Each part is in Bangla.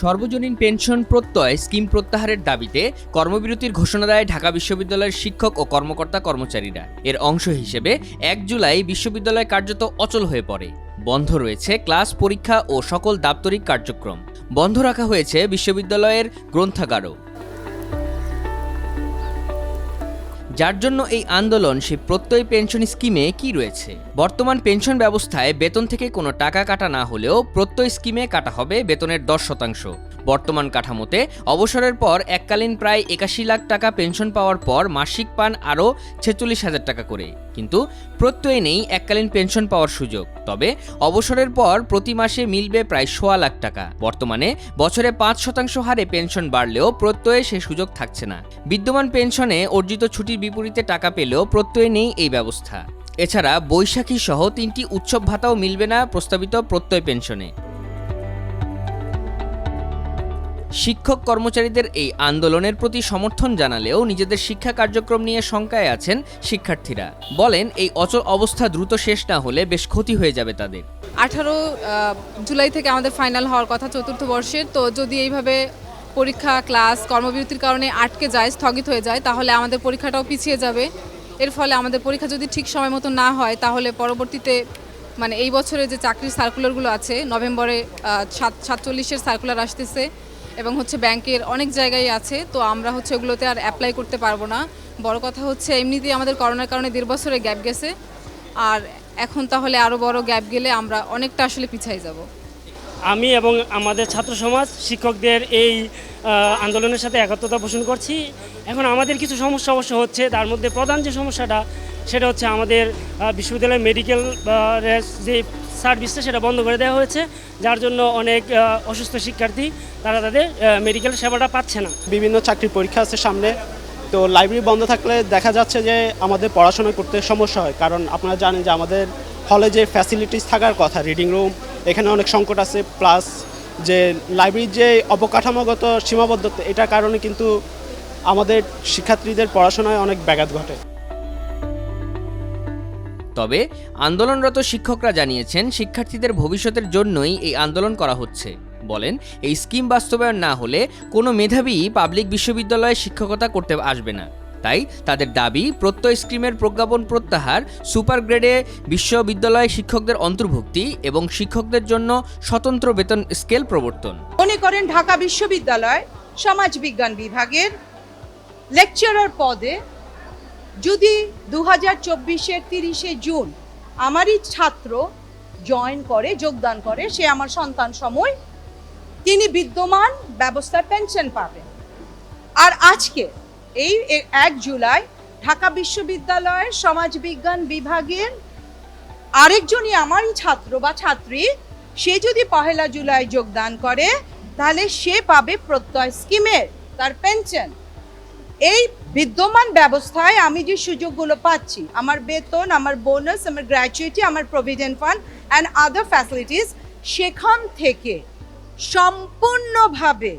সর্বজনীন পেনশন প্রত্যয় স্কিম প্রত্যাহারের দাবিতে কর্মবিরতির ঘোষণা দেয় ঢাকা বিশ্ববিদ্যালয়ের শিক্ষক ও কর্মকর্তা কর্মচারীরা। এর অংশ হিসেবে এক জুলাই বিশ্ববিদ্যালয় কার্যত অচল হয়ে পড়ে। বন্ধ রয়েছে ক্লাস পরীক্ষা ও সকল দাপ্তরিক কার্যক্রম। বন্ধ রাখা হয়েছে বিশ্ববিদ্যালয়ের গ্রন্থাগারও। যার জন্য এই আন্দোলন, সেই প্রত্যয় পেনশন স্কিমে কি রয়েছে? বর্তমান পেনশন ব্যবস্থায় বেতন থেকে কোনো টাকা কাটা না হলেও প্রত্যয় স্কিমে কাটা হবে বেতনের দশ শতাংশ। বর্তমান কাঠামোতে অবসরের পর এককালীন প্রায় একাশি লাখ টাকা পেনশন পাওয়ার পর মাসিক পান আরও ছেচল্লিশ হাজার টাকা করে। কিন্তু প্রত্যয় নেই এককালীন পেনশন পাওয়ার সুযোগ। তবে অবসরের পর প্রতি মাসে মিলবে প্রায় সোয়া লাখ টাকা। বর্তমানে বছরে পাঁচ শতাংশ হারে পেনশন বাড়লেও প্রত্যয়ে সে সুযোগ থাকছে না। বিদ্যমান পেনশনে অর্জিত ছুটির বিপরীতে টাকা পেলেও প্রত্যয় নেই এই ব্যবস্থা। এছাড়া বৈশাখী সহ তিনটি উৎসব ভাতাও মিলবে না প্রস্তাবিত প্রত্যয় পেনশনে। শিক্ষক কর্মচারীদের এই আন্দোলনের প্রতি সমর্থন জানালেও নিজেদের শিক্ষা কার্যক্রম নিয়ে শঙ্কায় আছেন শিক্ষার্থীরা। বলেন, এই অচল অবস্থা দ্রুত শেষ না হলে বেশ ক্ষতি হয়ে যাবে তাদের। আঠারো জুলাই থেকে আমাদের ফাইনাল হওয়ার কথা চতুর্থ বর্ষের, তো যদি এইভাবে পরীক্ষা, ক্লাস, কর্মবিরতির কারণে আটকে যায়, স্থগিত হয়ে যায়, তাহলে আমাদের পরীক্ষাটাও পিছিয়ে যাবে। এর ফলে আমাদের পরীক্ষা যদি ঠিক সময় মতো না হয়, তাহলে পরবর্তীতে মানে এই বছরে যে চাকরির সার্কুলারগুলো আছে, নভেম্বরে সাত, সাতচল্লিশের সার্কুলার আসতেছে এবং হচ্ছে ব্যাংকের অনেক জায়গায় আছে, তো আমরা হচ্ছে ওগুলোতে আর অ্যাপ্লাই করতে পারব না। বড় কথা হচ্ছে এমনিতেই আমাদের করোনার কারণে দেড় বছরে গ্যাপ গেছে, আর এখন তাহলে আরও বড় গ্যাপ গেলে আমরা অনেকটা আসলে পিছাই যাব। আমি এবং আমাদের ছাত্র সমাজ, শিক্ষকদের এই আন্দোলনের সাথে একাত্মতা পোষণ করছি। এখন আমাদের কিছু সমস্যা অবশ্য হচ্ছে, তার মধ্যে প্রধান যে সমস্যাটা, সেটা হচ্ছে আমাদের বিশ্ববিদ্যালয়ের মেডিকেল যে সার্ভিসটা সেটা বন্ধ করে দেওয়া হয়েছে, যার জন্য অনেক অসুস্থ শিক্ষার্থী, তারা তাদের মেডিকেল সেবাটা পাচ্ছে না। বিভিন্ন চাকরির পরীক্ষা আছে সামনে, তো লাইব্রেরি বন্ধ থাকলে দেখা যাচ্ছে যে আমাদের পড়াশোনা করতে সমস্যা হয়। কারণ আপনারা জানেন যে আমাদের হলে যে ফ্যাসিলিটিস থাকার কথা রিডিং রুম এখানে অনেক সংকট আছে প্লাস যে লাইব্রেরির যে অবকাঠামোগত সীমাবদ্ধতা, এটার কারণে কিন্তু আমাদের শিক্ষার্থীদের পড়াশোনায় অনেক ব্যাঘাত ঘটে। তবে আন্দোলনরত শিক্ষকরা জানিয়েছেন শিক্ষার্থীদের ভবিষ্যতের জন্যই এই আন্দোলন করা হচ্ছে। বলেন, এই স্কিম বাস্তবায়ন না হলে কোনো মেধাবী পাবলিক বিশ্ববিদ্যালয়ে শিক্ষকতা করতে আসবে না। তাই তাদের দাবি, প্রত্যয় স্কিমের প্রজ্ঞাপন প্রত্যাহার সুপার গ্রেডে বিশ্ববিদ্যালয় শিক্ষকদের অন্তর্ভুক্তি এবং শিক্ষকদের জন্য স্বতন্ত্র বেতন স্কেল প্রবর্তন। মনে করেন ঢাকা বিশ্ববিদ্যালয় সমাজবিজ্ঞান বিভাগের লেকচারার পদে যদি দু হাজার চব্বিশের তিরিশে জুন আমারই ছাত্র জয়েন করে, যোগদান করে, সে আমার সন্তান সময় তিনি বিদ্যমান ব্যবস্থার পেনশন পাবেন। আর আজকে এই এক জুলাই ঢাকা বিশ্ববিদ্যালয়ের সমাজবিজ্ঞান বিভাগের আরেকজনই আমারই ছাত্র বা ছাত্রী, সে যদি পহেলা জুলাই যোগদান করে, তাহলে সে পাবে প্রত্যয় স্কিমের, তার পেনশন এই বিদ্যমান ব্যবস্থায় আমি যে সুযোগগুলো পাচ্ছি, আমার বেতন, আমার বোনাস আমার গ্র্যাচুইটি আমার provident fund and other facilities সেখান থেকে সম্পূর্ণভাবে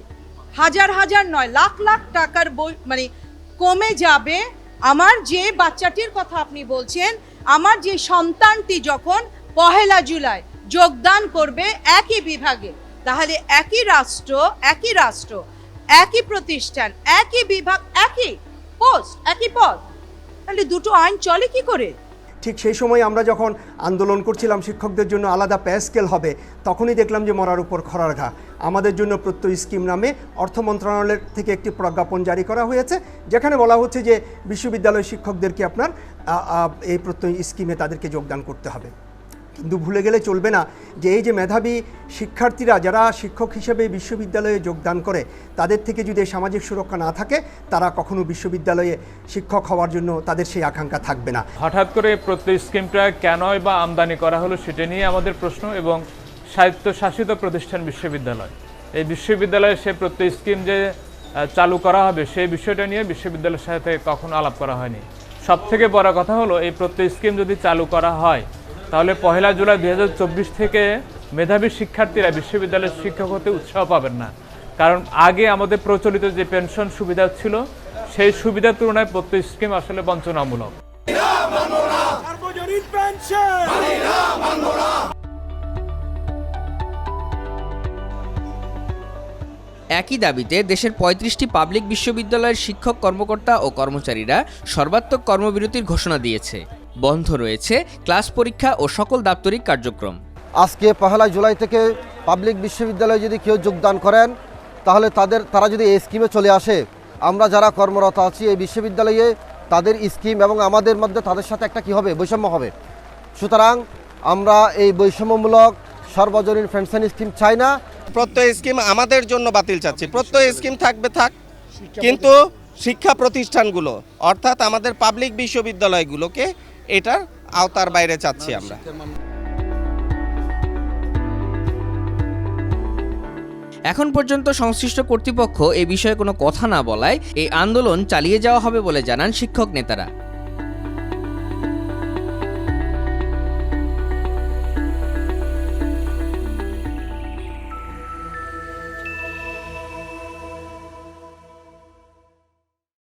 হাজার হাজার নয়, লাখ লাখ টাকার বই মানে কমে যাবে। আমার যে বাচ্চাটির কথা আপনি বলছেন, আমার যে সন্তানটি যখন পহেলা জুলাই যোগদান করবে একই বিভাগে, তাহলে একই রাষ্ট্র একই রাষ্ট্র, একই প্রতিষ্ঠান, একই বিভাগ, একই পোস্ট একই পদ, তাহলে দুটো আইন চলে কি করে? ঠিক সেই সময় আমরা যখন আন্দোলন করছিলাম শিক্ষকদের জন্য আলাদা পে স্কেল হবে, তখনই দেখলাম যে মরার উপর খরার ঘা। আমাদের জন্য প্রত্যয় স্কিম নামে অর্থ মন্ত্রণালয়ের থেকে একটি প্রজ্ঞাপন জারি করা হয়েছে, যেখানে বলা হচ্ছে যে বিশ্ববিদ্যালয় শিক্ষকদেরকে আপনার এই প্রত্যয় স্কিমে তাদেরকে যোগদান করতে হবে। কিন্তু ভুলে গেলে চলবে না যে এই যে মেধাবী শিক্ষার্থীরা যারা শিক্ষক হিসেবে বিশ্ববিদ্যালয়ে যোগদান করে, তাদের থেকে যদি সামাজিক সুরক্ষা না থাকে, তারা কখনো বিশ্ববিদ্যালয়ে শিক্ষক হওয়ার জন্য তাদের সেই আকাঙ্ক্ষা থাকবে না। হঠাৎ করে প্রত্যয় স্কিমটা কেনই বা আমদানি করা হলো সেটা নিয়ে আমাদের প্রশ্ন এবং স্বায়ত্তশাসিত প্রতিষ্ঠান বিশ্ববিদ্যালয়। এই বিশ্ববিদ্যালয়ে সে প্রত্যয় স্কিম যে চালু করা হবে, সেই বিষয়টা নিয়ে বিশ্ববিদ্যালয়ের সাথে কখনো আলাপ করা হয়নি। সব থেকে বড় কথা হলো, এই প্রত্যয় স্কিম যদি চালু করা হয় তাহলে পহেলা জুলাই দুই হাজার চব্বিশ থেকে মেধাবী শিক্ষার্থীরা বিশ্ববিদ্যালয়ের শিক্ষক হতে উৎসাহ পাবেন না। কারণ আগে আমাদের প্রচলিত যে পেনশন সুবিধা ছিল সেই সুবিধার তুলনায় প্রত্যেক স্কিম আসলে বঞ্চনামূলক। একই দাবিতে দেশের পঁয়ত্রিশটি পাবলিক বিশ্ববিদ্যালয়ের শিক্ষক কর্মকর্তা ও কর্মচারীরা সর্বাত্মক কর্মবিরতির ঘোষণা দিয়েছে। বন্ধ রয়েছে ক্লাস পরীক্ষা ও সকল দাপ্তরিক কার্যক্রম। আজকে পহেলা জুলাই থেকে পাবলিক বিশ্ববিদ্যালয়ে যদি কেউ যোগদান করেন তাহলে তাদের তারা যদি এই স্কিমে চলে আসে আমরা যারা কর্মরত আছি এই বিশ্ববিদ্যালয়ে তাদের স্কিম এবং আমাদের মধ্যে তাদের সাথে একটা কি হবে? বৈষম্য হবে। সুতরাং আমরা এই বৈষম্যমূলক সর্বজনীন পেনশন স্কিম চাই না। প্রত্যয় স্কিম আমাদের জন্য বাতিল চাচ্ছি। প্রত্যয় স্কিম থাকবে থাক কিন্তু শিক্ষা প্রতিষ্ঠানগুলো অর্থাৎ আমাদের পাবলিক বিশ্ববিদ্যালয়গুলোকে এটার আওতার বাইরে চাচ্ছি আমরা। এখন পর্যন্ত সংশ্লিষ্ট কর্তৃপক্ষ এ বিষয়ে কোনো কথা না বলায় এই আন্দোলন চালিয়ে যাওয়া হবে বলে জানান শিক্ষক নেতারা।